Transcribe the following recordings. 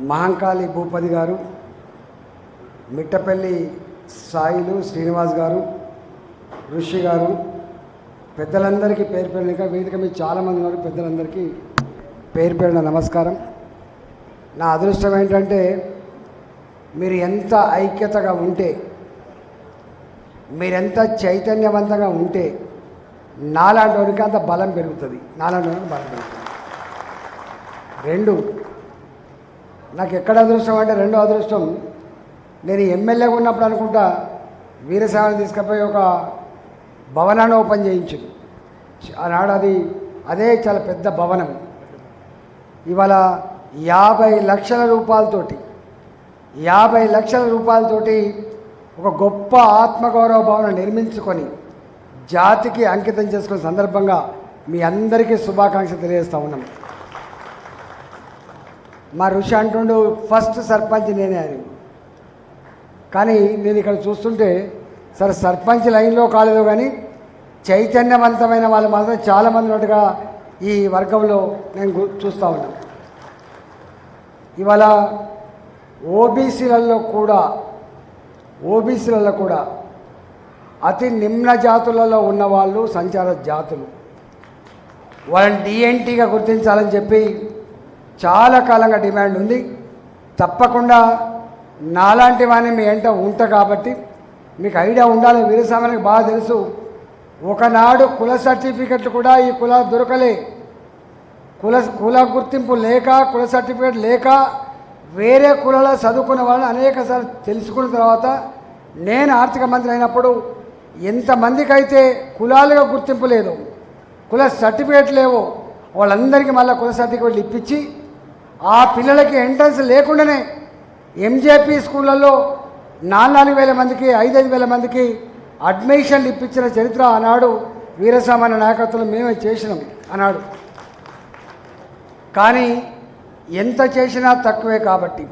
మహంకాళి భూపతి గారు మిట్టపల్లి సాయిలు శ్రీనివాస్ గారు ఋషి గారు పెద్దలందరికీ పేరు పేరునిక వేదిక మీద చాలామంది ఉన్నారు. పెద్దలందరికీ పేరు పేరున నమస్కారం. నా అదృష్టం ఏంటంటే మీరు ఎంత ఐక్యతగా ఉంటే మీరెంత చైతన్యవంతంగా ఉంటే నాలాంటి వాడికి అంత బలం పెరుగుతుంది. నాలాంటి వాడికి బలం పెరుగుతుంది. రెండు నాకు ఎక్కడ అదృష్టం అంటే రెండో అదృష్టం. నేను ఎమ్మెల్యేగా ఉన్నప్పుడు అనుకుంటా వీరసేవను తీసుకుపోయి ఒక భవనాన్ని ఓపెన్ చేయించింది. ఆనాడు అది అదే చాలా పెద్ద భవనం. ఇవాళ యాభై లక్షల రూపాయలతోటి యాభై లక్షల రూపాయలతోటి ఒక గొప్ప ఆత్మగౌరవ భవనం నిర్మించుకొని జాతికి అంకితం చేసుకునే సందర్భంగా మీ అందరికీ శుభాకాంక్షలు తెలియజేస్తూ ఉన్నాం. మా ఋషి అంటుండు ఫస్ట్ సర్పంచ్ నేనే అని. కానీ నేను ఇక్కడ చూస్తుంటే సరే సర్పంచ్ లైన్లో కాలేదు కానీ చైతన్యవంతమైన వాళ్ళు మాత్రం చాలామంది ఉన్నట్టుగా ఈ వర్గంలో నేను చూస్తూ ఉన్నాను ఇవాళ ఓబీసీలలో కూడా ఓబీసీలలో కూడా అతి నిమ్న జాతులలో ఉన్నవాళ్ళు సంచార జాతులు. వాళ్ళని డిఎన్టీగా గుర్తించాలని చెప్పి చాలా కాలంగా డిమాండ్ ఉంది. తప్పకుండా నాలాంటి వాడిని మీ వెంట ఉంటా కాబట్టి మీకు ఐడియా ఉండాలి వీరస్వామికి బాగా తెలుసు. ఒకనాడు కుల సర్టిఫికెట్లు కూడా ఈ కుల దొరకలే. కుల కుల గుర్తింపు లేక కుల సర్టిఫికేట్ లేక వేరే కులలో చదువుకున్న వాళ్ళని అనేకసార్లు తెలుసుకున్న తర్వాత నేను ఆర్థిక మంత్రి అయినప్పుడు ఎంతమందికి అయితే కులాలుగా గుర్తింపు లేదు కుల సర్టిఫికేట్ లేవో వాళ్ళందరికీ మళ్ళీ కుల సర్టిఫికేట్లు ఇప్పించి ఆ పిల్లలకి ఎంట్రన్స్ లేకుండానే ఎంజేపీ స్కూళ్ళల్లో నాలుగు నాలుగు వేల మందికి ఐదైదు వేల మందికి అడ్మిషన్లు ఇప్పించిన చరిత్ర ఆనాడు వీరసామాన్య నాయకత్వం మేమే చేసినాం అన్నాడు కానీ ఎంత చేసినా తక్కువే కాబట్టి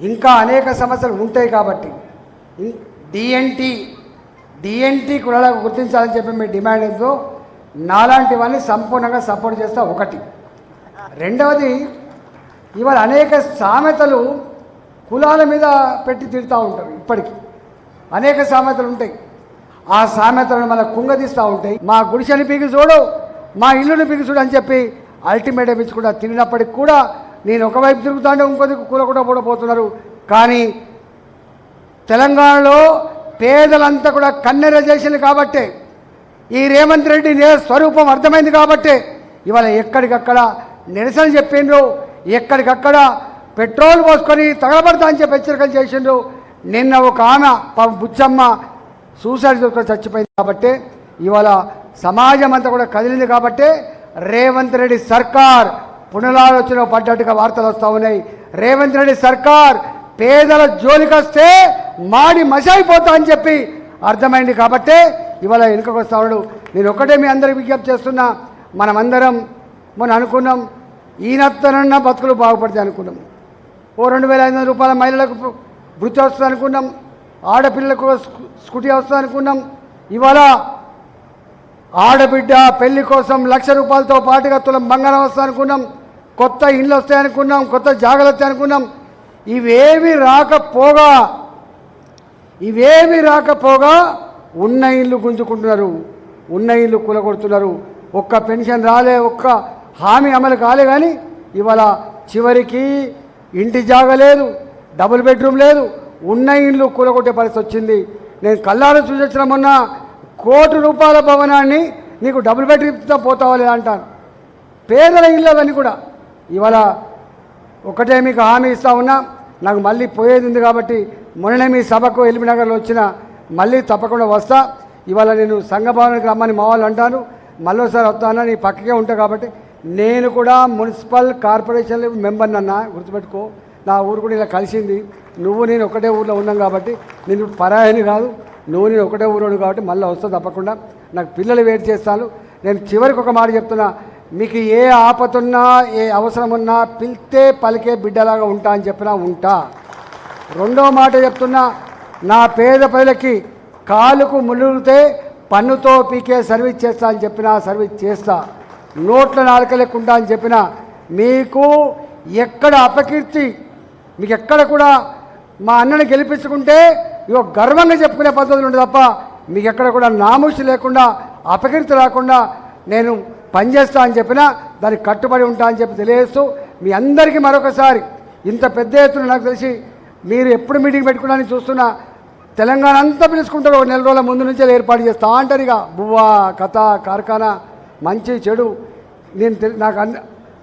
ఇంకా అనేక సమస్యలు ఉంటాయి కాబట్టి డిఎన్టీ డిఎన్టీ కులాలకు గుర్తించాలని చెప్పి మీ డిమాండ్ ఏందో నాలాంటివన్నీ సంపూర్ణంగా సపోర్ట్ చేస్తా ఒకటి. రెండవది ఇవాళ అనేక సామెతలు కులాల మీద పెట్టి తిడుతూ ఉంటారు ఇప్పటికీ. అనేక సామెతలు ఉంటాయి. ఆ సామెతలను మన కుంగదీస్తూ ఉంటాయి. మా గుడిసెని పీకి చూడు మా ఇల్లుని పీకి చూడు అని చెప్పి అల్టిమేట్ ఇచ్చుకుంటా తిరిగినప్పటికి కూడా నేను ఒకవైపు తిరుగుతాండే ఇంకొద్ది కూల కూడా పోతున్నారు కానీ తెలంగాణలో పేదలంతా కూడా కన్నెర చేసింది కాబట్టే ఈ రేవంత్ రెడ్డి స్వరూపం అర్థమైంది కాబట్టే ఇవాళ ఎక్కడికక్కడ నిరసన చెప్పిండ్రు. ఎక్కడికక్కడ పెట్రోల్ పోసుకొని తగలబడతా అని చెప్పి హెచ్చరికలు చేసిండ్రు. నిన్న ఒక ఆమె పాపం బుచ్చమ్మ సూసైడ్ చేసుకొని చచ్చిపోయింది కాబట్టి ఇవాళ సమాజం అంతా కూడా కదిలింది కాబట్టి రేవంత్ రెడ్డి సర్కార్ పునరాలోచన పడ్డట్టుగా వార్తలు వస్తూ ఉన్నాయి. రేవంత్ రెడ్డి సర్కార్ పేదల జోలికొస్తే మాడి మసైపోతా అని చెప్పి అర్థమైంది కాబట్టే ఇవాళ వెనుకకు వస్తా ఉన్నాడు. నేను ఒకటే మీ అందరికి విజ్ఞప్తి చేస్తున్నా. మనమందరం మనం అనుకున్నాం ఈయనత్తనన్నా బతుకులు బాగుపడతాయి అనుకున్నాం. ఓ రెండు వేల ఐదు వందల రూపాయల మహిళలకు వృత్తి వస్తుంది అనుకున్నాం. ఆడపిల్లలకు స్కూటీ వస్తుంది అనుకున్నాం. ఇవాళ ఆడబిడ్డ పెళ్ళి కోసం లక్ష రూపాయలతో పాటుగా తులం బంగారం వస్తుంది అనుకున్నాం. కొత్త ఇండ్లు వస్తాయనుకున్నాం కొత్త జాగలు అనుకున్నాం. ఇవేమి రాకపోగా ఇవేమి రాకపోగా ఉన్న ఇల్లు గుంజుకుంటున్నారు. ఉన్న ఇల్లు కూలగొడుతున్నారు. ఒక్క పెన్షన్ రాలే ఒక్క హామీ అమలు కాలే కానీ ఇవాళ చివరికి ఇంటి జాగ లేదు డబుల్ బెడ్రూమ్ లేదు ఉన్న ఇల్లు కూలగొట్టే పరిస్థితి వచ్చింది. నేను కళ్ళారు చూసొచ్చిన మొన్న కోటి రూపాయల భవనాన్ని నీకు డబుల్ బెడ్రూమ్తో పోతావా లేదా అంటాను పేదల ఇల్లు కూడా. ఇవాళ ఒకటే మీకు హామీ ఇస్తా ఉన్నా నాకు మళ్ళీ పోయేది ఉంది కాబట్టి మొన్ననే మీ సభకు ఎల్బీనగర్లో వచ్చిన మళ్ళీ తప్పకుండా వస్తా. ఇవాళ నేను సంఘభవనానికి రమ్మని మా వాళ్ళు అంటాను మళ్ళీసారి వస్తాను నీ పక్కకే ఉంటా కాబట్టి నేను కూడా మున్సిపల్ కార్పొరేషన్ మెంబర్ అన్న గుర్తుపెట్టుకో. నా ఊరు కూడా ఇలా కలిసింది. నువ్వు నేను ఒకటే ఊర్లో ఉన్నాం కాబట్టి నేను పరాయని కాదు. నువ్వు నేను ఒకటే ఊరోడు కాబట్టి మళ్ళీ వస్తా తప్పకుండా. నాకు పిల్లలు వెయిట్ చేస్తాను నేను చివరికి ఒక మాట చెప్తున్నా. మీకు ఏ ఆపతున్నా ఏ అవసరం ఉన్నా పిలితే పలికే బిడ్డలాగా ఉంటా అని చెప్పినా ఉంటా. రెండో మాట చెప్తున్నా. నా పేద ప్రజలకి కాలుకు ముళ్ళుతే పన్నుతో పీకే సర్వీస్ చేస్తా అని చెప్పినా సర్వీస్ చేస్తా. నోట్ల నాలుక లేకుండా అని చెప్పిన మీకు ఎక్కడ అపకీర్తి మీకు ఎక్కడ కూడా మా అన్నని గెలిపించుకుంటే ఇవో గర్వంగా చెప్పుకునే పద్ధతులు ఉండే తప్ప మీకు ఎక్కడ కూడా నామూసి లేకుండా అపకీర్తి రాకుండా నేను పనిచేస్తా అని చెప్పినా దానికి కట్టుబడి ఉంటా అని చెప్పి తెలియజేస్తూ మీ అందరికీ మరొకసారి ఇంత పెద్ద ఎత్తున నాకు తెలిసి మీరు ఎప్పుడు మీటింగ్ పెట్టుకున్నా చూస్తున్నా తెలంగాణ అంతా పిలుచుకుంటారు ఒక నెల రోజుల ముందు నుంచే ఏర్పాటు చేస్తా అంటారు ఇక. బువ్వ కథ కార్ఖానా మంచి చెడు నేను తెలి- నాకు అన్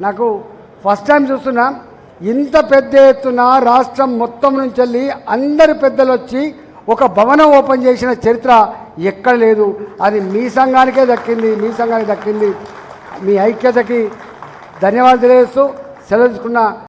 నాకు ఫస్ట్ టైం చూస్తున్నా ఇంత పెద్ద ఎత్తున రాష్ట్రం మొత్తం నుంచి వెళ్ళి అందరి పెద్దలు వచ్చి ఒక భవనం ఓపెన్ చేసిన చరిత్ర ఎక్కడ లేదు. అది మీ సంఘానికే దక్కింది మీ సంఘానికి దక్కింది. మీ ఐక్యతకి ధన్యవాదాలు తెలియజేస్తూ సెలవు